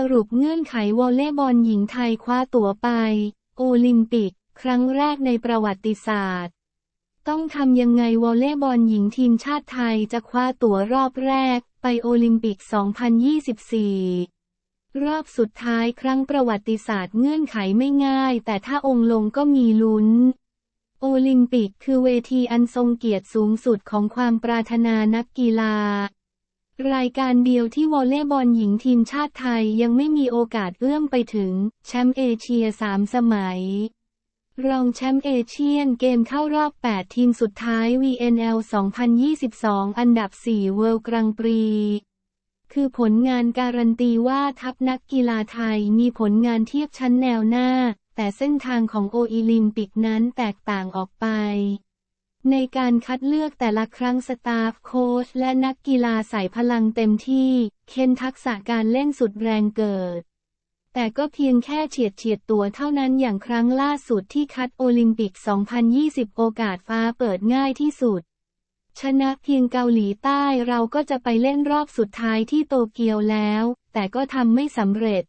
สรุปเงื่อนไขวอลเลย์บอลหญิงไทยคว้าตั๋วไป โอลิมปิก ครั้งแรกในประวัติศาสตร์ ต้องทำยังไงวอลเลย์บอลหญิงทีมชาติไทยจะคว้าตั๋วรอบแรก ไปโอลิมปิก 2024 รอบสุดท้ายครั้งประวัติศาสตร์เงื่อนไขไม่ง่าย แต่ถ้าองค์ลงก็มีลุ้น โอลิมปิกคือเวทีอันทรงเกียรติสูงสุดของความปรารถนานักกีฬา รายการเดียวที่วอลเลย์บอลหญิงทีมชาติไทยยังไม่มีโอกาสเอื้อมไปถึง แชมป์เอเชียสามสมัย รองแชมป์เอเชียนเกมเข้ารอบ 8 ทีมสุดท้าย VNL 2022 อันดับ 4 เวิลด์กรังปรี คือผลงานการันตีว่าทัพนักกีฬาไทยมีผลงานเทียบชั้นแนวหน้า แต่เส้นทางของโอลิมปิกนั้นแตกต่างออกไป ในการคัดเลือกแต่ละครั้งสตาฟโค้ชและนักกีฬาใส่พลังเต็มที่ เค้นทักษะการเล่นสุดแรงเกิด แต่ก็เพียงแค่เฉียดเฉียดตัวเท่านั้นอย่างครั้งล่าสุดที่คัดโอลิมปิก 2020 โอกาสฟ้าเปิดง่ายที่สุด ชนะเพียงเกาหลีใต้เราก็จะไปเล่นรอบสุดท้ายที่โตเกียวแล้ว แต่ก็ทำไม่สำเร็จ